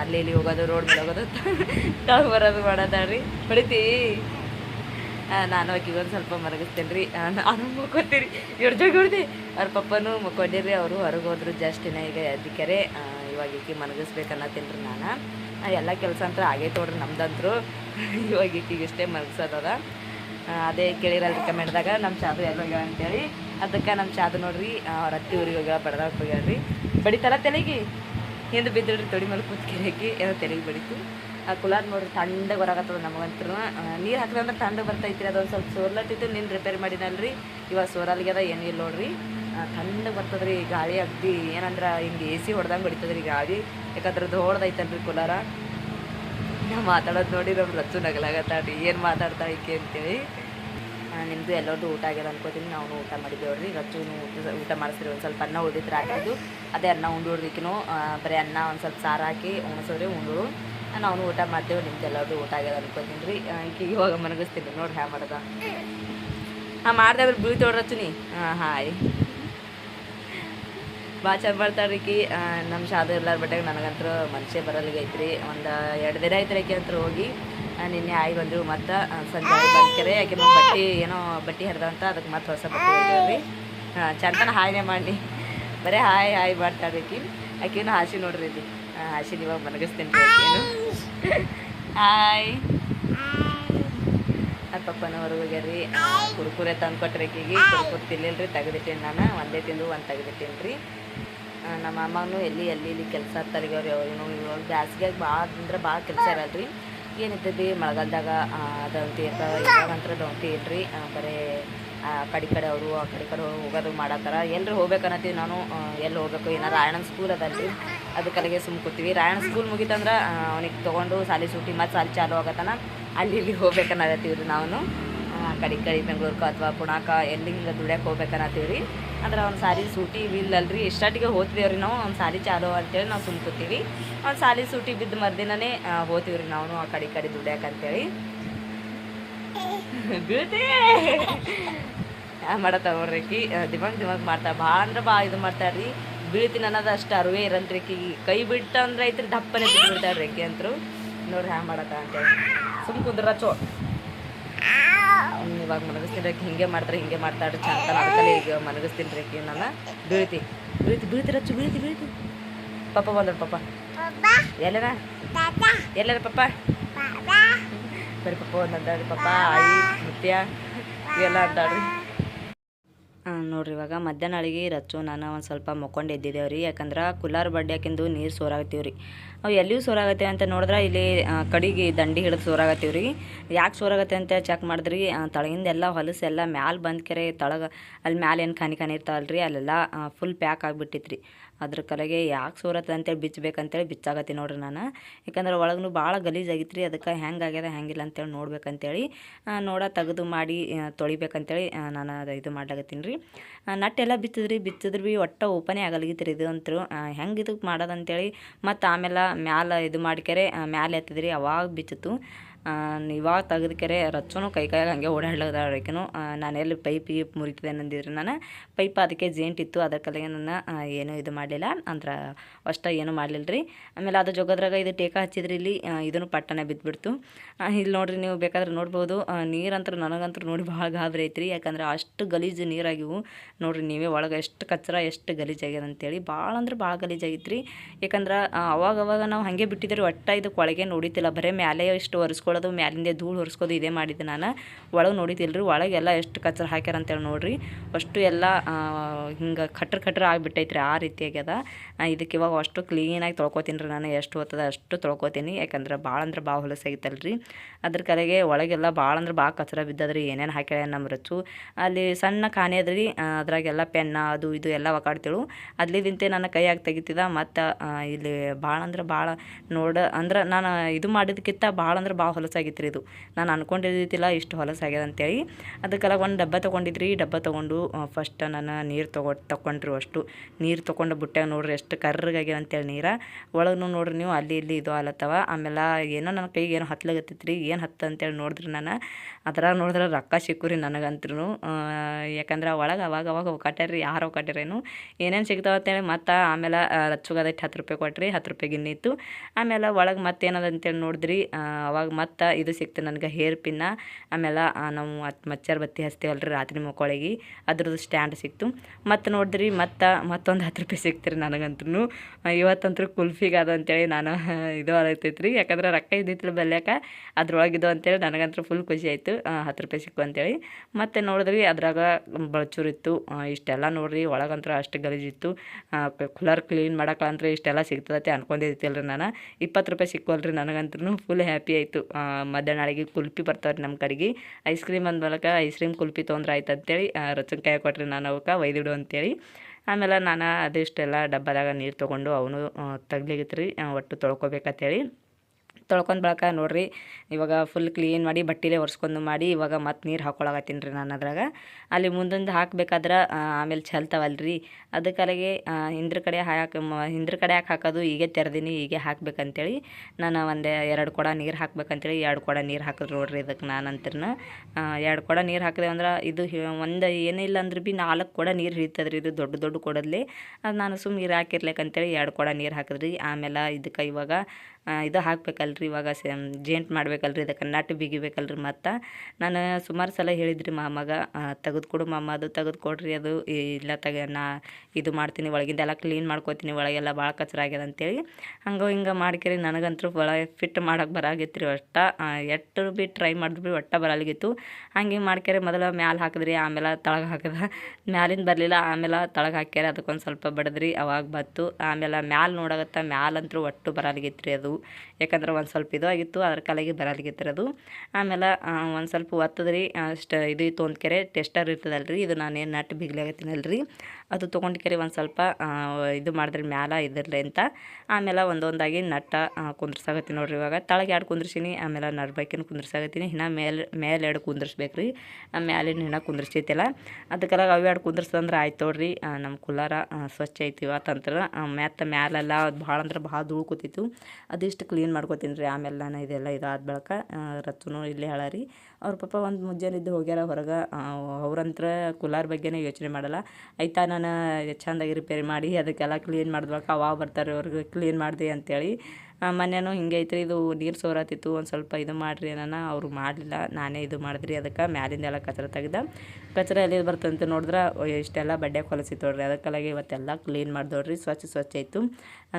ಅಲ್ಲಿ ಇಲ್ಲಿ ಹೋಗೋದು ರೋಡ್ ಮೇಲೆ ಹೋಗೋದು ತಗೊಂಡು ಬರೋದು ಮಾಡೋದಾಡ್ರಿ ಹೊಡಿತಿ? ನಾನು ಆಕಿಗೆ ಒಂದು ಸ್ವಲ್ಪ ಮಲಗಿಸ್ತೇನೆ ರೀ ನಾನು ಮುಕ್ಕೋತೀರಿ ಇವ್ರ ಜೊತೆ ಹಿಡ್ದು. ಅವ್ರ ಪಪ್ಪನೂ ಮುಕ್ಕೊಂಡಿರಿ ಅವರು ಹೊರಗೆ ಹೋದ್ರು ಜಸ್ಟ್ ಇನ್ನ ಈಗ ಅದಕ್ಕೆ ಇವಾಗ ಈಕಿ ಮಲಗಿಸ್ಬೇಕನ್ನತ್ತೀನಿ ರೀ ನಾನು ಎಲ್ಲ ಕೆಲಸ ಅಂತೂ ಆಗೇ ನೋಡ್ರಿ ನಮ್ದಂತರು. ಇವಾಗ ಈಕಿಗೆ ಇಷ್ಟೇ ಮಲಗಿಸೋದದ. ಅದೇ ಕೇಳಿರಲ್ಲ ಕಮೆಂಟ್ದಾಗ ನಮ್ಮ ಚಾದು ಎಲ್ಲ ಹೋಗ್ಯಾವ ಅಂತೇಳಿ. ಅದಕ್ಕೆ ನಮ್ಮ ಚಾದು ನೋಡ್ರಿ ಅವ್ರ ಅತ್ತಿ ಊರಿಗೆ ಹೋಗ್ಯಾಳ, ಬಡದಾಗ ಹೋಗ್ಯಾಳ್ರಿ. ಬಡಿತಾರ ತಲೆಗೆ? ಹಿಂದೆ ಬಿದ್ದಿಡ್ರಿ ತೊಡಿ ಮೇಲೆ ಕೂತ್ಕಿರಕಿ ಏನೋ ತಲೆಗೆ ಬಡಿತು. ಆ ಕುಲಾರ್ ನೋಡ್ರಿ ತಂಡಗೆ ಬರಾಕತ್ತದ ನಮಗಂತೂ ನೀರು ಹಾಕಿದ್ರೆ ತಣ್ಣಗೆ ಬರ್ತೈತಿ ಅದೊಂದು ಸ್ವಲ್ಪ ಸೋರ್ಲತ್ತಿತ್ತು ನಿನ್ನ ರಿಪೇರ್ ಮಾಡಿನಲ್ರಿ ಇವಾಗ ಸೋರಲ್ಗ್ಯದ, ಏನೂ ಇಲ್ಲ ನೋಡ್ರಿ. ತಣ್ಣಗೆ ಬರ್ತದ್ರಿ ಗಾಳಿ ಅಗ್ದಿ. ಏನಂದ್ರೆ ಹಿಂಗೆ ಎ ಸಿ ಹೊಡೆದಂಗೆ ಹೊಡಿತದ್ರಿ ಗಾಳಿ. ಯಾಕಂದ್ರೆ ದೊಡ್ಡದೈತಲ್ರಿ ಕುಲಾರ. ನಾ ಮಾತಾಡೋದು ನೋಡಿ ನಮ್ಮ ರಚ್ಚು ನಗಲಾಗತ್ತಾಡ್ರಿ ಏನು ಮಾತಾಡ್ತಾ ಐಕೆ ಅಂತೇಳಿ. ಆ, ಎಲ್ಲರದು ಊಟ ಆಗ್ಯದ ಅನ್ಕೋತೀನಿ. ನಾವು ಊಟ ಮಾಡಿದ್ದೇವೆ ರೀ ಊಟ ಊಟ ಮಾಡಿಸ್ರಿ. ಒಂದು ಸ್ವಲ್ಪ ಅನ್ನ ಉಳಿದಿತ್ತು ಹಾಕಿದ್ದು ಅದೇ ಅನ್ನ ಉಂಡೋಡ್ದಿಕ್ಕಿನೂ ಬರೀ ಅನ್ನ ಒಂದು ಸ್ವಲ್ಪ ಸಾರು ಹಾಕಿ ಉಣಸೋರಿ ಉಂಡು ನಾವು ಊಟ ಮಾಡ್ತೇವೆ. ನಿಮ್ದು ಎಲ್ಲರದು ಊಟ ಆಗ್ಯದ ಅನ್ಕೋತೀನಿ ರೀ ಈಗ ಇವಾಗ ಮನಗಿಸ್ತೀನಿ ನೋಡಿ ಹ್ಯಾ ಮಾಡ್ದ. ಹಾಂ ಮಾಡ್ದೆ ಅಂದ್ರೆ ಬೀಳ್ತೇವೆ ರಚುನಿ ಹಾಂ ಹಾಯ್. ಭಾಳ ಚಂದ ರೀ ಈಕಿ. ನಮ್ಮ ಶಾದ ಎಲ್ಲರ ಬಟ್ಟೆಗೆ ನನಗಂತೂ ಮನುಷ್ಯ ಬರಲಿಗೈತ್ರಿ. ಒಂದು ಎರಡು ದಿನ ಐತ್ರಿ ಅಂತ ಹೋಗಿ. ನಿನ್ನೆ ಆಗಿ ಬಂದೆವು ಮತ್ತು ಸಂಜೆ ಬಂದ್ಕರೆ ಆಕೆ ಬಟ್ಟೆ ಏನೋ ಬಟ್ಟೆ ಹರಿದಂತ ಅದಕ್ಕೆ ಮತ್ತೆ ಹೊಸ ಬಟ್ಟೆ ರೀ ಹಾಂ ಚಂದನ ಹಾಯ್ನೇ ಮಾಡಿ. ಬರೀ ಹಾಯ್ ಹಾಯ್ ಮಾಡ್ತಾಳ್ರಿ ಆಕಿ ಆಕಿನೂ ಹಾಸಿ ನೋಡ್ರಿ ಇಲ್ಲಿ. ಆ, ಹಾಸಿನ ಇವಾಗ ಮಲಗಿಸ್ತೀನಿ ರೀ ಹಾಯ್. ಅದು ಪಪ್ಪನ ಹೊರಗೆ ರೀ ಕುರ್ಕುರೆ ತಂದು ಕೊಟ್ರಿ ಆಕಿಗೆ. ತಿನ್ನಲಿಲ್ಲ ರೀ ತೆಗೆದಿಟ್ಟೇನಿ ನಾನು. ಒಂದೇ ತಿಂದು ಒಂದು ತೆಗೆದಿಟ್ಟೇನಿ ರೀ ನಮ್ಮ ಅಮ್ಮನೂ ಎಲ್ಲಿ ಎಲ್ಲಿ ಇಲ್ಲಿ ಕೆಲಸ ತರಗ್ಯಾವ್ರಿ ಅವ್ರು ಇವಾಗ ಬ್ಯಾಸ್ಗ್ಯಾಗ ಭಾಳ ಅಂದ್ರೆ ಭಾಳ ಕೆಲಸ ಇರಲ್ರಿ. ಏನಿರ್ತೈತಿ ಮಳೆಗಾಲದಾಗ ಅದಂತಿ ಅಂತ ಡೌಂಟಿ ಇಲ್ರಿ ಬರೀ ಆ ಕಡೆ ಕಡೆ ಅವರು ಆ ಕಡೆ ಕಡೆ ಹೋಗೋದು ಮಾಡತ್ತಾರ. ಎಲ್ರು ಹೋಗ್ಬೇಕನ್ನತ್ತೀವಿ ನಾನು ಆ, ಎಲ್ಲಿ ಹೋಗ್ಬೇಕು? ಏನಾರ ರಾಯಣನ ಸ್ಕೂಲ್ ಅದಲ್ರಿ. ಅದಕ್ಕಲ್ಲಿಗೆ ಸುಮ್ ಕೂತೀವಿ. ರಾಯಣ ಸ್ಕೂಲ್ ಮುಗಿತಂದ್ರೆ ಅವ್ನಿಗೆ ತೊಗೊಂಡು ಸಾಲಿ ಸೂಟಿ ಮತ್ತು ಸಾಲಿ ಚಾಲು ಆಗತ್ತಾನ ಅಲ್ಲಿ ಇಲ್ಲಿ ಹೋಗ್ಬೇಕನ್ನತ್ತೀವಿ ರೀ ನಾವು ಕಡೆ ಕಡೆ ಬೆಂಗ್ಳೂರ್ಕ ಅಥವಾ ಪುಣಾಕ ಎಲ್ಲಿ ಹಿಂಗೆ ದುಡ್ಯಾಕೆ ಹೋಗ್ಬೇಕನ್ನತ್ತೀವಿ ರೀ ಅಂದ್ರೆ ಒಂದು ಸಾಲಿ ಸೂಟಿ ಇಲ್ಲಲ್ರಿ ಹೋತೀವಿ ರೀ ನಾವು. ಒಂದು ಸಾರಿ ಚಾಲು ಅಂತೇಳಿ ನಾವು ಸುಮ್ಕೋತೀವಿ ಒಂದು ಸಾರಿ ಸೂಟಿ ಬಿದ್ದ ಮರ್ದಿನೇ ಹೋತೀವಿ ರೀ ನಾವು ಆ ಕಡೆ ಕಡೆ ದುಡ್ಯಾಕ ಅಂತೇಳಿ. ಬೀಳ್ತಿ ಮಾಡತ್ತಾವ ನೋಡ್ರಿ ದಿಮಾಗ್ ದಿಮಾಗ್ ಮಾಡ್ತಾರೆ ಭಾಳ ಅಂದ್ರೆ ಭಾಳ ಇದು ಮಾಡ್ತಾರೆ ರೀ ಬೀಳ್ತೀನಿ ಅನ್ನೋದು ಅಷ್ಟು ಅರಿವೇ ಇರಂತ್ರಿ ಕೈ ಬಿಟ್ಟ ಅಂದ್ರೆ ಐತ್ರಿ ದಪ್ಪನೆ ಬಿದ್ದು ರೀ ಅಂತರು ನೋಡ್ರಿ ಹ್ಯಾಂಗ ಮಾಡತ್ತ ಅಂತೇಳಿ. ಸುಮ್ ಕುಂದ್ರ ಚೋ. ಇವಾಗ ಮಲಗಿಸ್ತೀನಿ ರೀ. ಹಿಂಗೆ ಮಾಡ್ತಾರೆ ಹಿಂಗೆ ಮಾಡ್ತಾಡ್ರಿ ಚಂದ ಅದಕ್ಕಲ್ಲಿ ಈಗ ಮಲಗಿಸ್ತೀನಿ ರೀ ನಾನು. ಬೀಳ್ತಿ ಬೀಳ್ತಿ ಬೀಳ್ತಿ ರಚ್ಚು ಬೀಳ್ತಿ ಬೀಳ್ತಿ. ಪಪ್ಪ ಬಂದ್ರು ಪಪ್ಪ ಎಲ್ಲರ ಎಲ್ಲರ ಪಪ್ಪ ಬರೀ ಪಪ್ಪ ಒಂದು ಅಂತಾಡ್ರಿ ಪಪ್ಪ ಆಯಿ ನೃತ್ಯ. ಇವೆಲ್ಲ ಹಾಂ ನೋಡ್ರಿ ಇವಾಗ ಮಧ್ಯಾಹ್ನ ಅಳಿಗೆ ರಚ್ಚು ನಾನು ಒಂದು ಸ್ವಲ್ಪ ಮಕ್ಕೊಂಡು ಎದ್ದಿದ್ದೇವೆ ರೀ ಯಾಕಂದ್ರೆ ಬಡ್ಡಿ ಬಡ್ಡ್ಯಾಕಿಂದು ನೀರು ಸೋರಾಗತ್ತೀವಿ ರೀ ಅವು ಎಲ್ಲಿಯೂ ಸೋರಾಗತ್ತೆ ಅಂತ ನೋಡಿದ್ರೆ ಇಲ್ಲಿ ಕಡಿಗೆ ದಂಡಿ ಹಿಡಿದು ಸೋರಾಗತ್ತೀವಿ ರೀ. ಯಾಕೆ ಸೋರಾಗತ್ತೆ ಅಂತ ಚೆಕ್ ಮಾಡಿದ್ರಿ? ತಳಗಿಂದ ಎಲ್ಲ ಹೊಲಸು ಎಲ್ಲ ಮ್ಯಾಲೆ ಬಂದ ಕೆರೆ ತಳಗ, ಅಲ್ಲಿ ಮ್ಯಾಲೆ ಏನು ಖಾನಿ ಖಾನಿ ಇರ್ತಾವಲ್ಲ ರೀ ಅಲ್ಲೆಲ್ಲ ಫುಲ್ ಪ್ಯಾಕ್ ಆಗಿಬಿಟ್ಟಿತ್ತು ರೀ ಅದ್ರ ಕಲೆಗೆ ಯಾಕೆ ಸೋರತ್ತೆ ಅಂತೇಳಿ ಬಿಚ್ಚಬೇಕಂತೇಳಿ ಬಿಚ್ಚಾಗತ್ತಿ ನೋಡ್ರಿ ನಾನು. ಯಾಕಂದ್ರೆ ಒಳಗೂ ಭಾಳ ಗಲೀಜಾಗಿತ್ತು ರೀ ಅದಕ್ಕೆ ಹೆಂಗೆ ಆಗ್ಯದ ಹೆಂಗಿಲ್ಲ ಅಂತೇಳಿ ನೋಡ್ಬೇಕಂತೇಳಿ ನೋಡ ತೆಗೆದು ಮಾಡಿ ತೊಳಿಬೇಕಂತೇಳಿ ನಾನು ಅದು ಇದು ಮಾಡ್ಲಾಗತ್ತೀನಿ ರೀ. ನಟ್ಟೆಲ್ಲ ಬಿಚ್ಚಿದ್ರಿ, ಬಿಚ್ಚಿದ್ರು ಭೀ ಒಟ್ಟು ಓಪನೇ ಆಗಲಿಗಿತ್ತು ರೀ ಇದು ಅಂತೂ. ಹೆಂಗೆ ಇದಕ್ಕೆ ಮಾಡೋದಂತೇಳಿ ಮತ್ತು ಆಮೇಲೆ ಮ್ಯಾಲ ಇದು ಮಾಡ್ಕೆರೆ ಮ್ಯಾಲೆ ಎತ್ತಿದ್ರಿ, ಅವಾಗ ಬಿಚ್ಚಿತು ಇವಾಗ ತೆಗೆದಕೆರೆ ರಚ್ಚನು ಕೈ ಕೈಯಾಗ ಹಂಗೆ ಓಡಾಡ್ಲದಾಕಿನು ನಾನು ಎಲ್ಲಿ ಪೈಪ್ ಗೀಪ್ ಮುರಿತಿದೆ ಅಂದಿದ್ರಿ ನಾನು ಪೈಪ್ ಅದಕ್ಕೆ ಜೇಂಟ್ ಇತ್ತು ಅದರ ಕಲೆಗೆ ನನ್ನ ಆ, ಏನೂ ಇದು ಮಾಡಲಿಲ್ಲ. ಅಂದ್ರೆ ಅಷ್ಟ ಏನೂ ಮಾಡಲಿಲ್ಲ ರೀ ಆಮೇಲೆ ಅದು ಜೊಗದ್ರಾಗ ಇದು ಟೇಕ ಹಚ್ಚಿದ್ರಿ ಇಲ್ಲಿ ಇದನ್ನು ಪಟ್ಟನೆ ಬಿದ್ದುಬಿಡ್ತು ಇಲ್ಲಿ ನೋಡ್ರಿ ನೀವು ಬೇಕಾದ್ರೆ ನೋಡ್ಬೋದು. ನೀರಂತೂ ನನಗಂತೂ ನೋಡಿ ಭಾಳ ಗಾಬರಿ ಐತ್ರಿ. ಯಾಕಂದ್ರೆ ಅಷ್ಟು ಗಲೀಜು ನೀರಾಗಿವು. ನೋಡ್ರಿ ನೀವೇ ಒಳಗೆ ಎಷ್ಟು ಕಚ್ರ ಎಷ್ಟು ಗಲೀಜಾಗ್ಯದ ಅಂತೇಳಿ ಭಾಳ ಅಂದ್ರೆ ಭಾಳ ಗಲೀಜಾಗಿತ್ತು ರೀ ಯಾಕಂದ್ರೆ ಅವಾಗ ನಾವು ಹಾಗೆ ಬಿಟ್ಟಿದ್ರೆ ಒಟ್ಟ ಇದಕ್ಕೆ ಒಳಗೆ ನೋಡಿತಿಲ್ಲ. ಬರೀ ಮ್ಯಾಲೆ ಇಷ್ಟು ಒರೆಸ್ಕೊಂಡು ಹೊಡಿಸ್ಕೊಳ್ಳೋದು ಮ್ಯಾಲಿಂದ ಧೂಳು ಹೊರಿಸ್ಕೋದು, ಇದೇ ಮಾಡಿದ್ದೆ ನಾನು. ಒಳಗೆ ನೋಡಿದ್ದಿಲ್ರಿ ಒಳಗೆಲ್ಲ ಎಷ್ಟು ಕಚ್ರ ಹಾಕ್ಯಾರ ಅಂತೇಳಿ ನೋಡಿರಿ. ಅಷ್ಟು ಎಲ್ಲ ಹಿಂಗೆ ಖಟ್ರ್ ಕಟ್ರ ಆಗಿಬಿಟ್ಟೈತ್ರಿ ಆ ರೀತಿಯಾಗ್ಯದ ಇದಕ್ಕೆ ಇವಾಗ ಅಷ್ಟು ಕ್ಲೀನಾಗಿ ತೊಳ್ಕೊತೀನಿ ರೀ ನಾನು, ಎಷ್ಟು ಹೊತ್ತದ ಅಷ್ಟು ತೊಳ್ಕೊತೀನಿ. ಯಾಕಂದ್ರೆ ಭಾಳ ಅಂದ್ರೆ ಭಾಳ ಹೊಲಸಾಗಿತ್ತಲ್ರಿ ಅದ್ರ ಕಡೆಗೆ ಒಳಗೆಲ್ಲ ಭಾಳ ಅಂದ್ರೆ ಭಾಳ ಕಚ್ರ ಬಿದ್ದದ್ರಿ, ಏನೇನು ಹಾಕ್ಯಾರ ನಮ್ಮ ರಚು ಅಲ್ಲಿ ಸಣ್ಣ ಖಾನೆ ಅದ್ರಿ ಅದ್ರಾಗೆಲ್ಲ ಪೆನ್ನ, ಅದು ಇದು ಎಲ್ಲ ಒಕಾಡ್ತೇಳು ಅಲ್ಲಿದಿಂತೆ ನನ್ನ ಕೈಯಾಗಿ ತೆಗಿತಿದ, ಮತ್ತು ಇಲ್ಲಿ ಭಾಳ ಅಂದ್ರೆ ಭಾಳ ನೋಡ, ಅಂದ್ರೆ ನಾನು ಇದು ಮಾಡಿದಕ್ಕಿಂತ ಭಾಳ ಅಂದ್ರೆ ಭಾಳ ಹೊಲಸಾಗಿತ್ತು ಇದು. ನಾನು ಅಂದ್ಕೊಂಡಿದ್ದಿಲ್ಲ ಇಷ್ಟು ಹೊಲಸಾಗ್ಯದ ಅಂತೇಳಿ. ಅದಕ್ಕೆಲ್ಲ ಒಂದು ಡಬ್ಬ ತೊಗೊಂಡಿದ್ರಿ. ಡಬ್ಬ ತೊಗೊಂಡು ಫಸ್ಟ್ ನಾನು ನೀರು ತೊಗೊ ತೊಗೊಂಡ್ರು ಅಷ್ಟು. ನೀರು ತೊಗೊಂಡು ಬುಟ್ಟ್ಯಾಗ ನೋಡ್ರಿ ಎಷ್ಟು ಕರ್ರಗಾಗ್ಯಾವ ಅಂತೇಳಿ ನೀರು. ಒಳಗೂ ನೋಡ್ರಿ ನೀವು ಅಲ್ಲಿ ಇಲ್ಲಿ ಇದು ಆಲತ್ತವ. ಆಮೇಲೆ ಏನೋ ನನ್ನ ಕೈಗೆ ಏನೋ ಹತ್ಲಾಗತ್ತೈತೆ ರೀ ಏನು ಹತ್ತ ಅಂತೇಳಿ ನೋಡಿದ್ರಿ ನಾನು ಅದ್ರಾಗ ನೋಡಿದ್ರೆ ರೊಕ್ಕ ಸಿಕ್ಕು ರೀ ನನಗಂತ್ರು ಯಾಕಂದ್ರೆ ಒಳಗೆ ಅವಾಗ ಅವಾಗ ಒಕಾಟ್ಯಾರ ರೀ ಯಾರು ಒಕಾಟ್ಯಾರೇನು ಏನೇನು ಸಿಗ್ತಾವ ಅಂತೇಳಿ ಮತ್ತು ಆಮೇಲೆ ರಚ್ಚುಗದೈತೆ ಹತ್ತು ರೂಪಾಯಿ ಕೊಟ್ರಿ. ಹತ್ತು ರೂಪಾಯಿ ಗಿನ್ನಿತ್ತು ಆಮೇಲೆ ಒಳಗೆ ಮತ್ತೇನದಂತೇಳಿ ಏನದ ಅಂತೇಳಿ ನೋಡಿದ್ರಿ. ಅವಾಗ ಮತ್ತೆ ಇದು ಸಿಕ್ತು ನನಗೆ ಹೇರ್ ಪಿನ್ನ. ಆಮೇಲೆ ನಾವು ಮತ್ತು ಮಚ್ಚರ್ ಬತ್ತಿ ಹಚ್ತೀವಲ್ರಿ ರಾತ್ರಿ ಮಕ್ಕಳಿಗೆ. ಅದ್ರದ್ದು ಸ್ಟ್ಯಾಂಡ್ ಸಿಕ್ತು. ಮತ್ತು ನೋಡಿದ್ರಿ ಮತ್ತು ಮತ್ತೊಂದು ಹತ್ತು ರೂಪಾಯಿ ಸಿಕ್ತು ರೀ ನನಗಂತೂ ಇವತ್ತಂತೂ ಕುಲ್ಫಿಗೆ ಅದು ಅಂತೇಳಿ ನಾನು ಇದು ಆಗತೈತೆ ರೀ ಯಾಕಂದ್ರೆ ರೊಕ್ಕ ಇದ್ದಿತ್ತು ಬೆಲ್ಯಾಕ ಅದ್ರೊಳಗಿದು ಅಂತೇಳಿ ನನಗಂತೂ ಫುಲ್ ಖುಷಿ ಆಯಿತು. ಹತ್ತು ರೂಪಾಯಿ ಸಿಕ್ಕು ಅಂತೇಳಿ. ಮತ್ತು ನೋಡಿದ್ರಿ ಅದ್ರಾಗ ಬಳಚೂರು ಇತ್ತು. ಆ, ಇಷ್ಟೆಲ್ಲ ನೋಡಿರಿ ಒಳಗಂತ್ರ ಅಷ್ಟು ಗಲೀಜಿತ್ತು ಕುಲರ್ ಕ್ಲೀನ್ ಮಾಡೋಕ್ಕಂದ್ರೆ ಇಷ್ಟೆಲ್ಲ ಸಿಗ್ತದತ್ತೆ ಅನ್ಕೊಂಡಿದ್ದಿಲ್ಲ ನಾನು. ಇಪ್ಪತ್ತು ರೂಪಾಯಿ ಸಿಕ್ಕಲ್ರಿ ನನಗಂತೂ ಫುಲ್ ಹ್ಯಾಪಿ ಆಯಿತು. ಮಧ್ಯಾಹ್ನಳಿಗೆ ಕುಲ್ಪಿ ಬರ್ತಾವ್ರಿ ನಮ್ಮ ಕಡೆಗೆ. ಐಸ್ ಕ್ರೀಮ್ ಅಂದ ಮೂಲಕ ಐಸ್ ಕ್ರೀಮ್ ಕುಲ್ಪಿ ತೊಂದ್ರೆ ಆಯ್ತು ಅಂತೇಳಿ ರಚನ ಕೊಟ್ಟರೆ ನಾನು ಅವಕ್ಕೆ ಒಯ್ದಿಡು ಅಂತೇಳಿ. ಆಮೇಲೆ ನಾನು ಅದಿಷ್ಟೆಲ್ಲ ಡಬ್ಬದಾಗ ನೀರು ತೊಗೊಂಡು ಅವನು ತಗ್ಲಿಗಿತ್ತು ರೀ ಒಟ್ಟು ತೊಳ್ಕೊಬೇಕಂತೇಳಿ. ತೊಳ್ಕೊಂಡ್ ಬಳಕ ನೋಡ್ರಿ. ಇವಾಗ ಫುಲ್ ಕ್ಲೀನ್ ಮಾಡಿ ಬಟ್ಟಿಲೆ ಒರೆಸ್ಕೊಂಡು ಮಾಡಿ ಇವಾಗ ಮತ್ತೆ ನೀರು ಹಾಕೊಳಕತ್ತೀನಿ ರೀ ನಾನು ಅದ್ರಾಗ. ಅಲ್ಲಿ ಮುಂದೊಂದು ಹಾಕ್ಬೇಕಾದ್ರೆ ಆಮೇಲೆ ಚಲ್ತವಲ್ರಿ. ಅದಕ್ಕಲ್ಲಿಗೆ ಹಿಂದ್ರ ಕಡೆ ಹಾಕಿ ಹಿಂದ್ರ ಕಡೆ ಯಾಕೆ ಹಾಕೋದು, ಹೀಗೆ ತೆರೆದೀನಿ, ಹೀಗೆ ಹಾಕ್ಬೇಕಂತೇಳಿ ನಾನು ಒಂದು ಎರಡು ಕೊಡ ನೀರು ಹಾಕ್ಬೇಕಂತೇಳಿ ಎರಡು ಕೊಡ ನೀರು ಹಾಕಿದ್ರು ನೋಡ್ರಿ ಇದಕ್ಕೆ ನಾನು ಅಂತಿರ್ನ. ಎರಡು ಕೊಡ ನೀರು ಹಾಕಿದೆ ಅಂದ್ರೆ ಇದು ಒಂದು ಏನಿಲ್ಲ ಅಂದ್ರೆ ಭೀ ನಾಲ್ಕು ಕೊಡ ನೀರು ಹಿಡಿತದ್ರಿ ಇದು ದೊಡ್ಡ ದೊಡ್ಡ ಕೊಡಲ್ಲಿ ಅದು ನಾನು ಸುಮ್ಮ ನೀರು ಹಾಕಿರ್ಲಿಕ್ಕಂತೇಳಿ ಎರಡು ಕೊಡ ನೀರು ಹಾಕಿದ್ರಿ. ಆಮೇಲೆ ಇದಕ್ಕೆ ಇವಾಗ ಇದು ಹಾಕ್ಬೇಕಲ್ರಿ ಇವಾಗ ಜೇಂಟ್ ಮಾಡ್ಬೇಕಲ್ರಿ, ಇದಕ್ಕೆ ನಟ್ಟು ಬಿಗಿಬೇಕಲ್ರಿ ಮತ್ತು. ನಾನು ಸುಮಾರು ಸಲ ಹೇಳಿದ್ರಿ ಮಾಮಗ ತೆಗೆದುಕೊಡು ಮಾಮ, ಅದು ತೆಗೆದುಕೊಡ್ರಿ, ಅದು ಇಲ್ಲ ತಗ, ನಾ ಇದು ಮಾಡ್ತೀನಿ, ಒಳಗಿಂದೆಲ್ಲ ಕ್ಲೀನ್ ಮಾಡ್ಕೋತೀನಿ, ಒಳಗೆಲ್ಲ ಭಾಳ ಕಚ್ರ ಆಗ್ಯದ ಅಂತೇಳಿ. ಹಂಗೆ ಹಿಂಗೆ ಮಾಡ್ಕೇರಿ ನನಗಂತೂ ಭಾಳ ಫಿಟ್ ಮಾಡಕ್ಕೆ ಬರಾಗಿತ್ತು ರೀ ಒಟ್ಟ ಎಷ್ಟು ಬಿ ಟ್ರೈ ಮಾಡಿದ್ರು ಬಿ ಒಟ್ಟ ಬರಲಿಗಿತ್ತು ಹಂಗೆ ಮಾಡ್ಕ್ಯಾರೆ ಮೊದಲ ಮ್ಯಾಲೆ ಹಾಕಿದ್ರಿ, ಆಮೇಲೆ ತಳಗೆ ಹಾಕಿದ. ಮ್ಯಾಲಿಂದ ಬರಲಿಲ್ಲ, ಆಮೇಲೆ ತಳಗೆ ಹಾಕ್ಯಾರ, ಅದಕ್ಕೊಂದು ಸ್ವಲ್ಪ ಬಡದ್ರಿ, ಅವಾಗ ಬತ್ತು ಆಮೇಲೆ ಮ್ಯಾಲೆ ನೋಡಕತ್ತ ಮ್ಯಾಲಂತೂ ಒಟ್ಟು ಬರಲ್ಗಿತ್ತು ರೀ ಅದು. ಯಾಕಂದ್ರೆ ಒಂದು ಸ್ವಲ್ಪ ಇದು ಆಗಿತ್ತು, ಅದ್ರ ಕಾಲಿಗೆ ಬರಲಿಗಿತ್ತಿರೋದು ರೀ ಆಮೇಲೆ ಒಂದು ಸ್ವಲ್ಪ ಒತ್ತದ್ರಿ, ಅಷ್ಟು ಇದು ಇತ್ತು ಒಂದು ಕೆರೆ ಟೆಸ್ಟರ್ ಇರ್ತದಲ್ರಿ, ಇದು ನಾನೇನು ನಟ್ ಬಿಗ್ಲಾಗತ್ತೀನಲ್ರಿ. ಅದು ತೊಗೊಂಡು ಕೆರೆ ಒಂದು ಸ್ವಲ್ಪ ಇದು ಮಾಡಿದ್ರೆ ಮ್ಯಾಲ ಇದ್ರಲ್ಲಿ ಅಂತ. ಆಮೇಲೆ ಒಂದೊಂದಾಗಿ ನಟ್ಟ ಕುಂದ್ರಸಾಗತ್ತೀನಿ ನೋಡ್ರಿ ಇವಾಗ. ತಳಗೆ ಎರಡು ಕುಂದ್ರಸೀನಿ, ಆಮೇಲೆ ನಡ್ಬೇಕಿನ ಕುಂದ್ರಸಾಗತ್ತೀನಿ. ಹಿನ್ನ ಮೇಲೆ ಮೇಲೆ ಎರಡು ಕುಂದ್ರಸ್ಬೇಕು ರೀ ಮ್ಯಾಲಿನ ಹಿನ್ನ ಕುಂದ್ರಸೈತಿಲ್ಲ ಅದಕ್ಕೆಲ್ಲ ಅವು ಎರಡು ಕುಂದ್ರಸಂದ್ರೆ ಆಯ್ತು ನೋಡ್ರಿ ನಮ್ಮ ಕುಲ್ಲಾರ ಸ್ವಚ್ಛ ಐತಿ ಇವತ್ತಂತ್ರ ಮ್ಯಾತ್ತ ಮ್ಯಾಲೆಲ್ಲ ಭಾಳ ಅಂದ್ರೆ ಭಾಳ ಧೂಳು ಕೂತಿತ್ತು ಅದಿಷ್ಟು ಕ್ಲೀನ್ ಮಾಡ್ಕೊತೀನಿ ರೀ ಆಮೇಲೆ ನಾನು ಇದೆಲ್ಲ ಇದಾದ ಬಳಿಕ ಇಲ್ಲಿ ಇಲ್ಲೇ ಹೇಳಾರಿ. ಅವ್ರ ಪಾಪ ಒಂದು ಮುಂಜಾನೆ ಇದ್ದು ಹೋಗ್ಯಾರ ಹೊರಗೆ. ಅವ್ರಂತ್ರ ಕುಲಾರ್ ಬಗ್ಗೆನೇ ಯೋಚನೆ ಮಾಡಲ್ಲ. ಆಯ್ತಾ ನಾನು ಚೆಂದಾಗಿ ರಿಪೇರಿ ಮಾಡಿ, ಅದಕ್ಕೆಲ್ಲ ಕ್ಲೀನ್ ಮಾಡಿದ್ವಾಕ ಅವಾಗ ಬರ್ತಾರೆ ಅವ್ರಿಗೆ ಕ್ಲೀನ್ ಮಾಡಿದೆ ಅಂತೇಳಿ. ಮನೆಯೂ ಹಿಂಗೆ ಐತ್ರಿ, ಇದು ನೀರು ಸೋರತಿತ್ತು, ಒಂದು ಸ್ವಲ್ಪ ಇದು ಮಾಡಿರಿ ನಾನು ಅವ್ರು ಮಾಡಲಿಲ್ಲ. ನಾನೇ ಇದು ಮಾಡಿದ್ರಿ, ಅದಕ್ಕೆ ಮ್ಯಾಲಿಂದೆಲ್ಲ ಕಚರ ತೆಗ್ದ. ಕಚರ ಎಲ್ಲಿ ಬರ್ತಂತ ನೋಡಿದ್ರೆ ಇಷ್ಟೆಲ್ಲ ಬಡ್ಡೆ ಕೊಲಸಿ ನೋಡ್ರಿ ಅದಕ್ಕಾಗಿ ಇವತ್ತೆಲ್ಲ ಕ್ಲೀನ್ ಮಾಡಿದವ್ರಿ ಸ್ವಚ್ಛ ಸ್ವಚ್ಛ ಇತ್ತು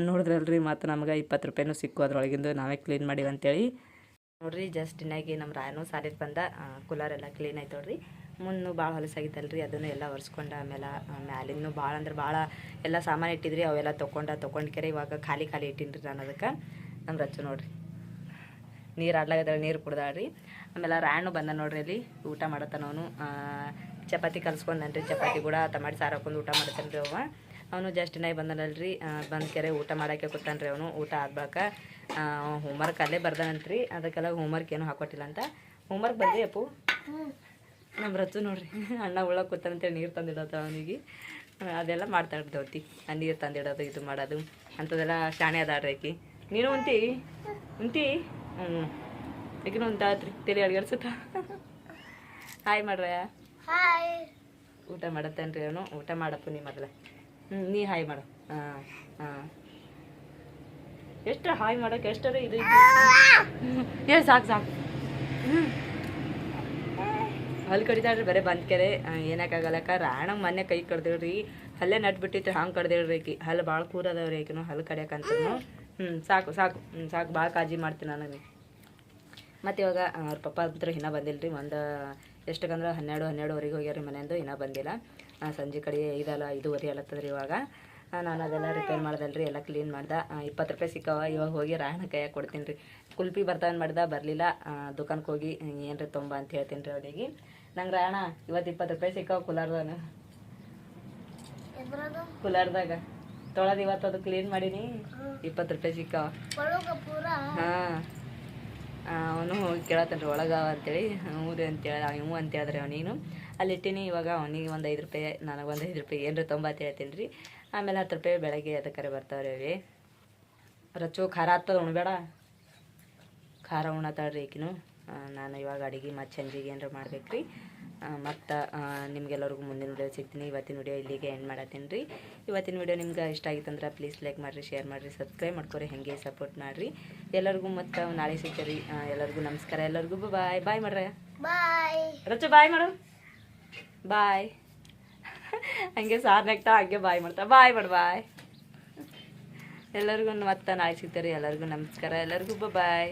ನೋಡಿದ್ರಲ್ರಿ ಮತ್ತು ನಮ್ಗೆ ಇಪ್ಪತ್ತು ರೂಪಾಯಿನೂ ಸಿಕ್ಕು ಅದ್ರೊಳಗಿಂದು, ನಾವೇ ಕ್ಲೀನ್ ಮಾಡಿವಂತೇಳಿ. ನೋಡ್ರಿ ಜಸ್ಟ್ ಇನ್ನಾಗಿ ನಮ್ಮ ರಾಯನು ಸಾಲಿಗೆ ಬಂದ ಕುಲರ್ ಎಲ್ಲ ಕ್ಲೀನ್ ಆಯ್ತು ನೋಡ್ರಿ. ಮುನ್ನು ಭಾಳ ಹೊಲಸಾಗಿತ್ತಲ್ರಿ ಅದನ್ನು ಎಲ್ಲ ಒರೆಸ್ಕೊಂಡು ಆಮೇಲೆ ಮ್ಯಾಲಿನ್ನು ಭಾಳ ಅಂದ್ರೆ ಭಾಳ ಎಲ್ಲ ಸಾಮಾನು ಇಟ್ಟಿದ್ರಿ, ಅವೆಲ್ಲ ತೊಗೊಂಡ ತೊಗೊಂಡ್ಕೆರೆ ಇವಾಗ ಖಾಲಿ ಖಾಲಿ ಇಟ್ಟಿನ್ರಿ ನಾನು ಅದಕ್ಕೆ. ನಮ್ಮ ರಚ್ಚು ನೋಡ್ರಿ. ನೀರು ಆಡ್ಲಾಗದ ನೀರು ಕುಡ್ದಾಳ್ರಿ. ಆಮೇಲೆ ರಾಯಣ್ಣು ಬಂದ ನೋಡ್ರಿ ಅಲ್ಲಿ, ಊಟ ಮಾಡತ್ತಾನವನು. ಚಪಾತಿ ಕಲ್ಸ್ಕೊಂಡನ್ರಿ ಚಪಾತಿ ಕೂಡ ಟಮಾಟಿ ಸಾರು ಹಾಕೊಂಡು ಊಟ ಮಾಡತ್ತಾನ್ರಿ ಅವ ಅವನು ಜಸ್ಟ್ ನಾಯಿ ಬಂದನಲ್ರಿ. ಬಂದು ಕೆರೆ ಊಟ ಮಾಡೋಕ್ಕೆ ಕೂತಾನ್ರಿ ಅವನು. ಊಟ ಆದ್ಬಾಕ ಹೋಮ್ವರ್ಕ್ ಅಲ್ಲೇ ಬರ್ದಾನಂತ್ರಿ. ಅದಕ್ಕೆಲ್ಲ ಹೋಮ್ವರ್ಕ್ ಏನು ಹಾಕೊಟ್ಟಿಲ್ಲ ಅಂತ. ಹೋಮ್ವರ್ಕ್ ಬಂದ್ರಿ ಅಪ್ಪು. ನಮ್ಮ ರಚ್ಚು ನೋಡ್ರಿ. ಅಣ್ಣ ಉಳ್ಳಕ್ಕೆ ಕೂತಾನಂತೇಳಿ ನೀರು ತಂದಿಡೋದು ಅವನಿಗೆ. ಅದೆಲ್ಲ ಮಾಡ್ತಾ ದೋತಿ ಆ ನೀರು ತಂದಿಡೋದು ಇದು ಮಾಡೋದು ಅಂಥದೆಲ್ಲ ಶಾಣೆ ಅದಾಡ್ರಿ ನೀನು ಉಂತಿ ಉಂತಿ ಹ್ಞೂ ಈಗಿನ ಉಂಟಾತ್ರಿ ತಲೆ ಅಡ್ಗಡ್ಸುತ್ತ? ಹಾಯ್ ಮಾಡ್ರಯ್ಯ ಹಾಯ್ ಊಟ ಮಾಡತ್ತೇನ್ರಿ ಅವನು. ಊಟ ಮಾಡಪ್ಪು ನೀ ಮೊದಲ. ಹ್ಞೂ ನೀ ಹಾಯ್ ಮಾಡು. ಹಾಂ ಹಾಂ ಎಷ್ಟು ಹಾಯ್ ಮಾಡೋಕೆ, ಎಷ್ಟರ ಇದು ಹೇಳಿ, ಸಾಕು ಸಾಕು. ಹಲ್ಲು ಕಡಿತಾಳ್ರಿ ಬರೀ ಬಂದ್ ಕೆರೆ. ಏನಕ್ಕಾಗಲ್ಲಕ್ಕ ರಾಣ ಮೊನ್ನೆ ಕೈ ಕಡ್ದೇಳ್ರಿ ಹಲ್ಲೇ ನಟ್ ಬಿಟ್ಟಿತ್ತು ಹಂಗೆ ಕಡ್ದೇಳ್ರಿ ಆಕಿ. ಹಲ್ಲು ಭಾಳ ಕೂರದವ್ರಿ ಹಲ್ ಹಲ್ಲು ಕಡಿಯಕಂತನು ಹ್ಞೂ ಸಾಕು ಸಾಕು ಹ್ಞೂ ಸಾಕು. ಭಾಳ ಕಾಳಜಿ ಮಾಡ್ತೀನಿ ನನಗೆ. ಮತ್ತು ಇವಾಗ ಅವ್ರ ಪಪ್ಪ ಅಂತೂ ಇನ್ನೂ ಬಂದಿಲ್ಲ ರೀ ಒಂದು ಎಷ್ಟಕ್ಕಂದ್ರೆ ಹನ್ನೆರಡು, ಹನ್ನೆರಡುವರೆಗೆ ಹೋಗ್ಯಾರ ರೀ ಮನೆಯಂದು ಇನ್ನೂ ಬಂದಿಲ್ಲ. ಸಂಜೆ ಕಡೆ ಐದಲ್ಲ ಐದುವರೆ ರೀ ಇವಾಗ. ನಾನು ಅದೆಲ್ಲ ರಿಪೇರ್ ಮಾಡ್ದಲ್ಲ ರೀ ಎಲ್ಲ ಕ್ಲೀನ್ ಮಾಡ್ದೆ. ಇಪ್ಪತ್ತು ರೂಪಾಯಿ ಸಿಕ್ಕವ ಇವಾಗ ಹೋಗಿ ರಾಯಣ ಕೈಯಾಗ ಕೊಡ್ತೀನಿ ರೀ ಕುಲ್ಪಿ ಬರ್ತಾವೆ ಮಾಡ್ದೆ ಬರಲಿಲ್ಲ. ದುಕಾನ್ಗೆ ಹೋಗಿ ಏನ್ರಿ ತೊಂಬ ಅಂತ ಹೇಳ್ತೀನಿ ರೀ ಅವರಿಗೆ ನಂಗೆ ರಾಯಣ ಇವತ್ತು ಇಪ್ಪತ್ತು ರೂಪಾಯಿ ಸಿಕ್ಕವ ಕುಲಾರ್ದಾನ? ಕುಲಾರ್ದಾಗ. ತೊಳೆದು ಇವತ್ತು ಅದು ಕ್ಲೀನ್ ಮಾಡೀನಿ. ಇಪ್ಪತ್ತು ರೂಪಾಯಿ ಸಿಕ್ಕವ. ಹಾಂ. ಅವನು ಹಾಂ ಅವನು ರೀ ಒಳಗವ ಅಂತೇಳಿ. ಹ್ಞೂ ರೀ ಅಂತೇಳಿ ಹ್ಞೂ ಅಂತ ಹೇಳಿದ್ರಿ ಅವನಿಗೂ ಅಲ್ಲಿ ಇಟ್ಟಿನಿ ಇವಾಗ ಅವನಿಗೆ ಒಂದು ಐದು ರೂಪಾಯಿ ನನಗೆ ಒಂದು ಐದು ರೂಪಾಯಿ ಏನ್ರಿ ತೊಂಬತ್ತು ಹೇಳ್ತೀನಿ ರೀ ಆಮೇಲೆ ಹತ್ತು ರೂಪಾಯಿ ಬೆಳಗ್ಗೆ ಅದಕ್ಕೆ ಬರ್ತಾವ್ರಿ ಅವಿ. ರಚು ಖಾರ ಆಗ್ತದೆ ಉಣ್ಬೇಡ ಖಾರ ಉಣತಾಳ್ರಿ ಈಕಿನು. ನಾನು ಇವಾಗ ಅಡುಗೆ ಮತ್ತು ಚಂದಿಗೆ ಏನಾರ ಮಾಡ್ಬೇಕು ರೀ ಮತ್ತು ನಿಮಗೆಲ್ಲರಿಗೂ ಮುಂದಿನ ವಿಡಿಯೋ ಸಿಗ್ತೀನಿ. ಇವತ್ತಿನ ವಿಡಿಯೋ ಇಲ್ಲಿಗೆ ಎಂಡ್ ಮಾಡತ್ತೀನಿ ರೀ ಇವತ್ತಿನ ವಿಡಿಯೋ ನಿಮ್ಗೆ ಇಷ್ಟ ಆಗಿತ್ತಂದ್ರೆ ಪ್ಲೀಸ್ ಲೈಕ್ ಮಾಡಿರಿ ಶೇರ್ ಮಾಡಿರಿ ಸಬ್ಸ್ಕ್ರೈಬ್ ಮಾಡ್ಕೊರಿ ಹಾಗೆ ಸಪೋರ್ಟ್ ಮಾಡಿರಿ. ಎಲ್ಲರಿಗೂ ಮತ್ತು ನಾಳೆ ಸಿಗ್ತೀರಿ ಎಲ್ಲರಿಗೂ ನಮಸ್ಕಾರ. ಎಲ್ಲರಿಗೂ ಬಾಯ್ ಬಾಯ್ ಮಾಡ್ರೆ. ಬಾಯ್ ರಚು ಬಾಯ್ ಮಾಡು. ಬಾಯ್ ಹಂಗೆ ಸಾರ್ ನೆಕ್ತಾ ಹಂಗೆ ಬಾಯ್ ಮಾಡ್ತಾ. ಬಾಯ್ ಮಾಡು ಬಾಯ್ ಎಲ್ಲರಿಗೂ ಮತ್ತೆ ನಾಳೆ ಸಿಗ್ತಾರೆ ಎಲ್ಲರಿಗೂ ನಮಸ್ಕಾರ. ಎಲ್ಲರಿಗೂ ಬಾಯ್